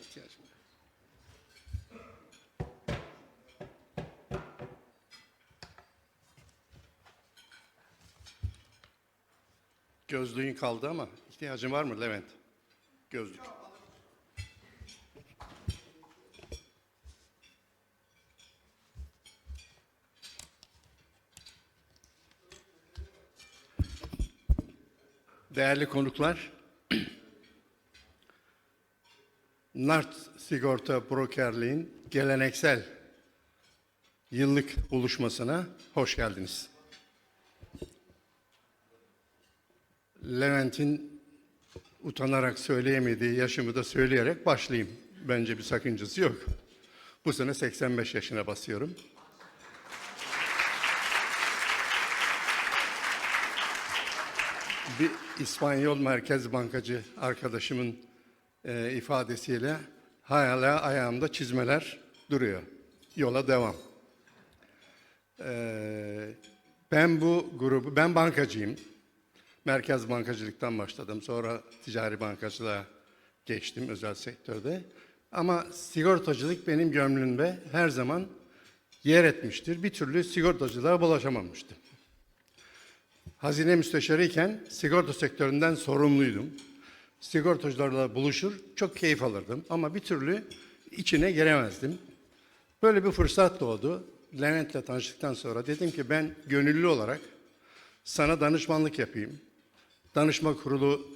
İhtiyacım. yok. Gözlüğün kaldı ama ihtiyacın var mı Levent? Gözlük. Değerli konuklar, Nart Sigorta Brokerliğin geleneksel yıllık buluşmasına hoş geldiniz. Levent'in utanarak söyleyemediği yaşımı da söyleyerek başlayayım. Bence bir sakıncası yok. Bu sene 85 yaşına basıyorum. bir İspanyol Merkez Bankacı arkadaşımın e, ifadesiyle hala ayağımda çizmeler duruyor. Yola devam. E, ben bu grubu, ben bankacıyım. Merkez bankacılıktan başladım. Sonra ticari bankacılığa geçtim özel sektörde. Ama sigortacılık benim gönlümde her zaman yer etmiştir. Bir türlü sigortacılığa bulaşamamıştım. Hazine müsteşarıyken sigorta sektöründen sorumluydum. Sigortacılarla buluşur, çok keyif alırdım ama bir türlü içine giremezdim. Böyle bir fırsat doğdu. Levent'le tanıştıktan sonra dedim ki ben gönüllü olarak sana danışmanlık yapayım. Danışma kurulu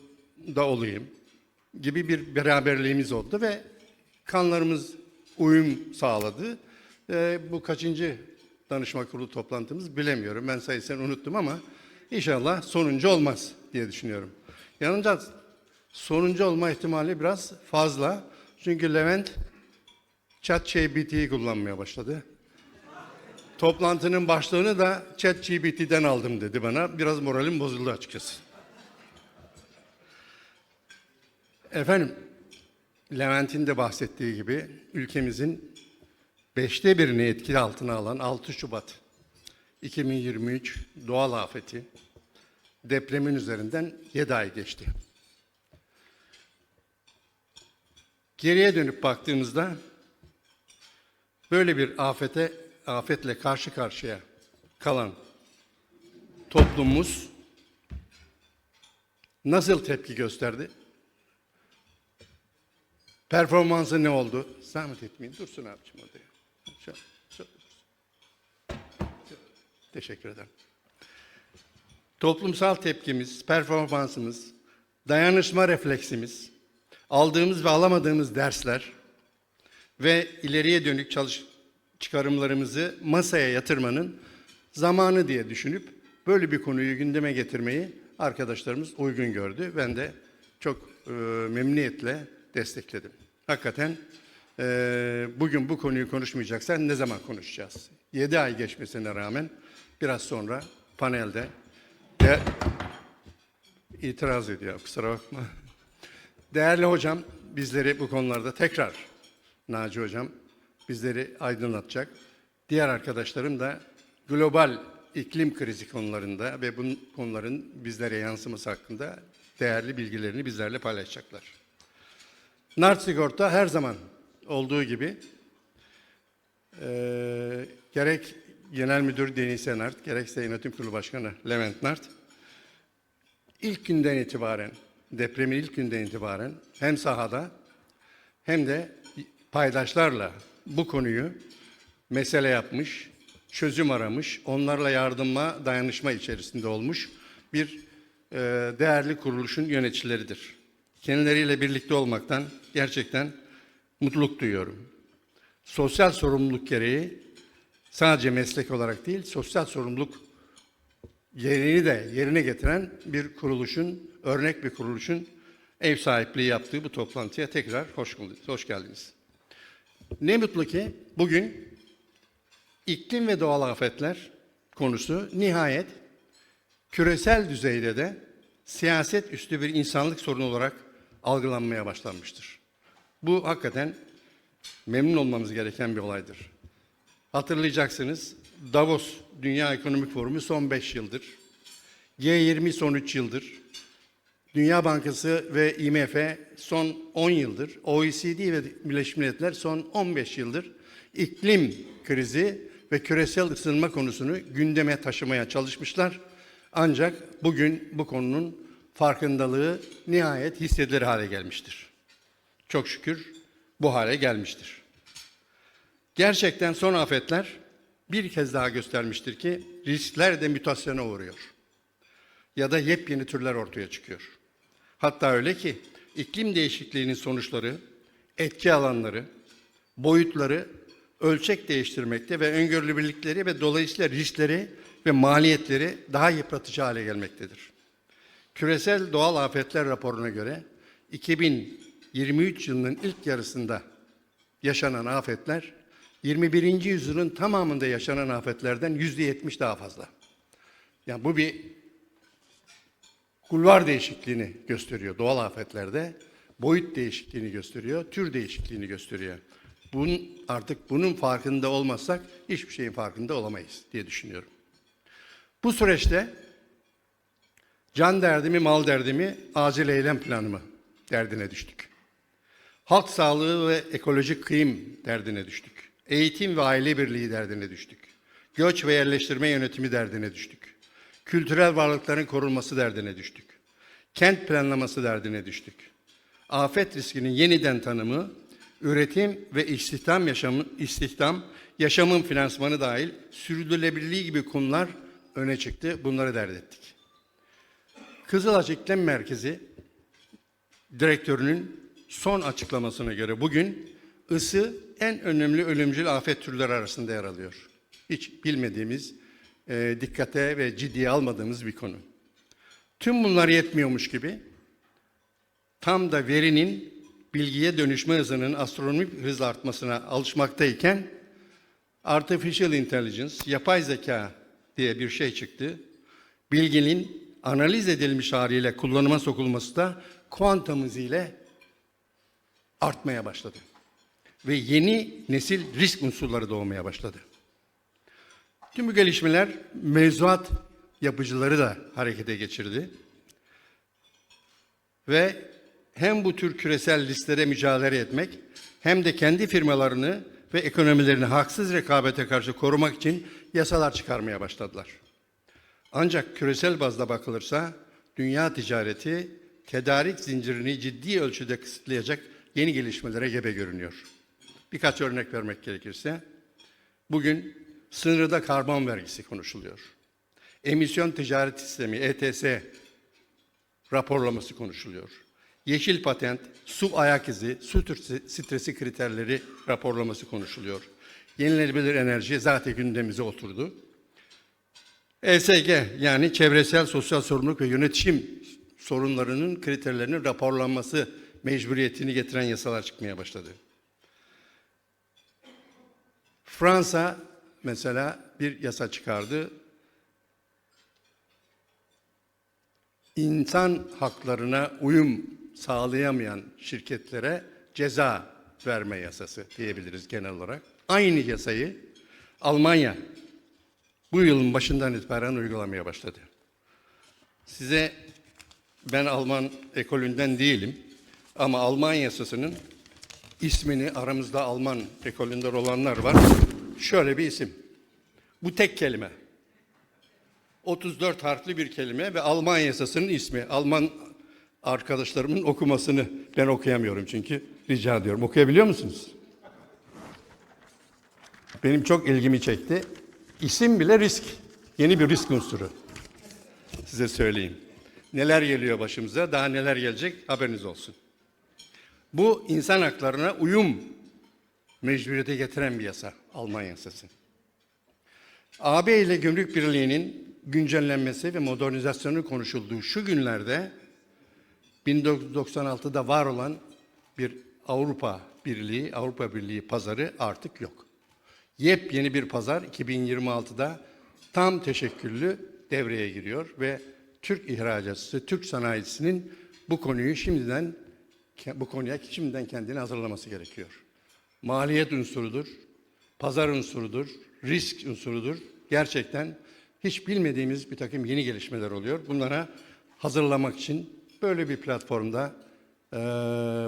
da olayım gibi bir beraberliğimiz oldu ve kanlarımız uyum sağladı. Ee, bu kaçıncı danışma kurulu toplantımız bilemiyorum. Ben sayısını unuttum ama inşallah sonuncu olmaz diye düşünüyorum. Yalnız sonuncu olma ihtimali biraz fazla. Çünkü Levent ChatGPT'yi kullanmaya başladı. Toplantının başlığını da ChatGPT'den aldım dedi bana. Biraz moralim bozuldu açıkçası. Efendim, Levent'in de bahsettiği gibi ülkemizin beşte birini etki altına alan 6 Şubat 2023 doğal afeti depremin üzerinden 7 ay geçti. Geriye dönüp baktığımızda böyle bir afete afetle karşı karşıya kalan toplumumuz nasıl tepki gösterdi? Performansı ne oldu? Zahmet etmeyin. Dursun abicim orada. Şöyle, şöyle. Teşekkür ederim. Toplumsal tepkimiz, performansımız, dayanışma refleksimiz, aldığımız ve alamadığımız dersler ve ileriye dönük çalış çıkarımlarımızı masaya yatırmanın zamanı diye düşünüp böyle bir konuyu gündeme getirmeyi arkadaşlarımız uygun gördü. Ben de çok e, memnuniyetle destekledim. Hakikaten e, bugün bu konuyu konuşmayacaksak ne zaman konuşacağız? 7 ay geçmesine rağmen biraz sonra panelde de itiraz ediyor kusura bakma. Değerli hocam bizleri bu konularda tekrar Naci hocam bizleri aydınlatacak. Diğer arkadaşlarım da global iklim krizi konularında ve bu konuların bizlere yansıması hakkında değerli bilgilerini bizlerle paylaşacaklar. Nart Sigorta her zaman olduğu gibi eee, gerek Genel Müdür Deniz Nart, gerekse Yönetim Kurulu Başkanı Levent Nart, ilk günden itibaren, depremin ilk günden itibaren hem sahada hem de paydaşlarla bu konuyu mesele yapmış, çözüm aramış, onlarla yardıma, dayanışma içerisinde olmuş bir e, değerli kuruluşun yöneticileridir. Kendileriyle birlikte olmaktan gerçekten mutluluk duyuyorum. Sosyal sorumluluk gereği sadece meslek olarak değil, sosyal sorumluluk yerini de yerine getiren bir kuruluşun, örnek bir kuruluşun ev sahipliği yaptığı bu toplantıya tekrar hoş, hoş geldiniz. Ne mutlu ki bugün iklim ve doğal afetler konusu nihayet küresel düzeyde de siyaset üstü bir insanlık sorunu olarak algılanmaya başlanmıştır. Bu hakikaten memnun olmamız gereken bir olaydır. Hatırlayacaksınız Davos Dünya Ekonomik Forumu son 5 yıldır, G20 son 3 yıldır Dünya Bankası ve IMF son 10 yıldır, OECD ve Birleşmiş Milletler son 15 yıldır iklim krizi ve küresel ısınma konusunu gündeme taşımaya çalışmışlar. Ancak bugün bu konunun farkındalığı nihayet hissedilir hale gelmiştir. Çok şükür bu hale gelmiştir. Gerçekten son afetler bir kez daha göstermiştir ki riskler de mutasyona uğruyor. Ya da yepyeni türler ortaya çıkıyor. Hatta öyle ki iklim değişikliğinin sonuçları, etki alanları, boyutları ölçek değiştirmekte ve öngörülebilirlikleri ve dolayısıyla riskleri ve maliyetleri daha yıpratıcı hale gelmektedir. Küresel Doğal Afetler raporuna göre 2023 yılının ilk yarısında yaşanan afetler 21. yüzyılın tamamında yaşanan afetlerden %70 daha fazla. Yani bu bir kulvar değişikliğini gösteriyor doğal afetlerde. Boyut değişikliğini gösteriyor, tür değişikliğini gösteriyor. Bunun, artık bunun farkında olmazsak hiçbir şeyin farkında olamayız diye düşünüyorum. Bu süreçte can derdimi, mal derdimi, acil eylem planımı derdine düştük. Halk sağlığı ve ekolojik kıyım derdine düştük. Eğitim ve aile birliği derdine düştük. Göç ve yerleştirme yönetimi derdine düştük. Kültürel varlıkların korunması derdine düştük. Kent planlaması derdine düştük. Afet riskinin yeniden tanımı, üretim ve istihdam yaşamı, istihdam, yaşamın finansmanı dahil sürdürülebilirliği gibi konular öne çıktı. Bunları dert ettik. Kızılaç İklim Merkezi direktörünün son açıklamasına göre bugün ısı en önemli ölümcül afet türleri arasında yer alıyor. Hiç bilmediğimiz, e, dikkate ve ciddiye almadığımız bir konu. Tüm bunlar yetmiyormuş gibi tam da verinin bilgiye dönüşme hızının astronomik hızla artmasına alışmaktayken artificial intelligence, yapay zeka diye bir şey çıktı. Bilginin analiz edilmiş haliyle kullanıma sokulması da kuantum hızıyla artmaya başladı. Ve yeni nesil risk unsurları doğmaya başladı. Tüm bu gelişmeler mevzuat yapıcıları da harekete geçirdi. Ve hem bu tür küresel listelere mücadele etmek hem de kendi firmalarını ve ekonomilerini haksız rekabete karşı korumak için yasalar çıkarmaya başladılar. Ancak küresel bazda bakılırsa dünya ticareti tedarik zincirini ciddi ölçüde kısıtlayacak yeni gelişmelere gebe görünüyor. Birkaç örnek vermek gerekirse bugün sınırda karbon vergisi konuşuluyor. Emisyon ticaret sistemi ETS raporlaması konuşuluyor. Yeşil patent, su ayak izi, su stresi kriterleri raporlaması konuşuluyor. Yenilenebilir enerji zaten gündemimize oturdu. ESG yani çevresel sosyal sorumluluk ve yönetişim sorunlarının kriterlerinin raporlanması mecburiyetini getiren yasalar çıkmaya başladı. Fransa mesela bir yasa çıkardı. İnsan haklarına uyum sağlayamayan şirketlere ceza verme yasası diyebiliriz genel olarak. Aynı yasayı Almanya bu yılın başından itibaren uygulamaya başladı. Size ben Alman ekolünden değilim ama Alman yasasının ismini aramızda Alman ekolünden olanlar var. Şöyle bir isim. Bu tek kelime. 34 harfli bir kelime ve Alman yasasının ismi. Alman arkadaşlarımın okumasını ben okuyamıyorum çünkü rica ediyorum. Okuyabiliyor musunuz? Benim çok ilgimi çekti. İsim bile risk. Yeni bir risk unsuru. Size söyleyeyim. Neler geliyor başımıza, daha neler gelecek haberiniz olsun. Bu insan haklarına uyum mecburiyete getiren bir yasa, Alman yasası. AB ile Gümrük Birliği'nin güncellenmesi ve modernizasyonu konuşulduğu şu günlerde 1996'da var olan bir Avrupa Birliği, Avrupa Birliği pazarı artık yok. Yepyeni bir pazar 2026'da tam teşekküllü devreye giriyor ve Türk ihracatçısı, Türk sanayicisinin bu konuyu şimdiden bu konuya şimdiden kendini hazırlaması gerekiyor. Maliyet unsurudur, pazar unsurudur, risk unsurudur. Gerçekten hiç bilmediğimiz bir takım yeni gelişmeler oluyor. Bunlara hazırlamak için Böyle bir platformda eee,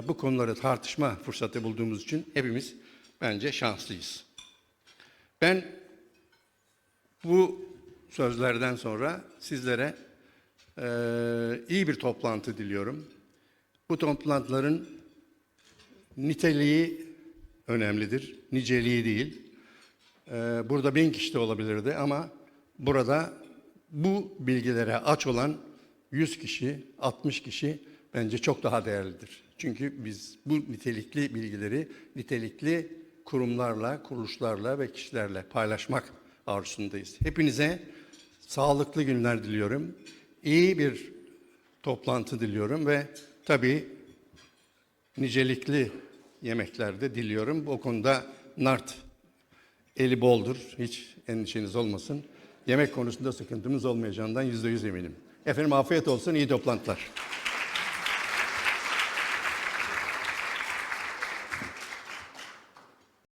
bu konuları tartışma fırsatı bulduğumuz için hepimiz bence şanslıyız. Ben bu sözlerden sonra sizlere eee, iyi bir toplantı diliyorum. Bu toplantıların niteliği önemlidir, niceliği değil. Eee, burada bin kişi de olabilirdi ama burada bu bilgilere aç olan 100 kişi, 60 kişi bence çok daha değerlidir. Çünkü biz bu nitelikli bilgileri nitelikli kurumlarla, kuruluşlarla ve kişilerle paylaşmak arzusundayız. Hepinize sağlıklı günler diliyorum. İyi bir toplantı diliyorum ve tabii nicelikli yemekler de diliyorum. O konuda Nart eli boldur. Hiç endişeniz olmasın. Yemek konusunda sıkıntımız olmayacağından yüzde yüz eminim. Efendim afiyet olsun, iyi toplantılar.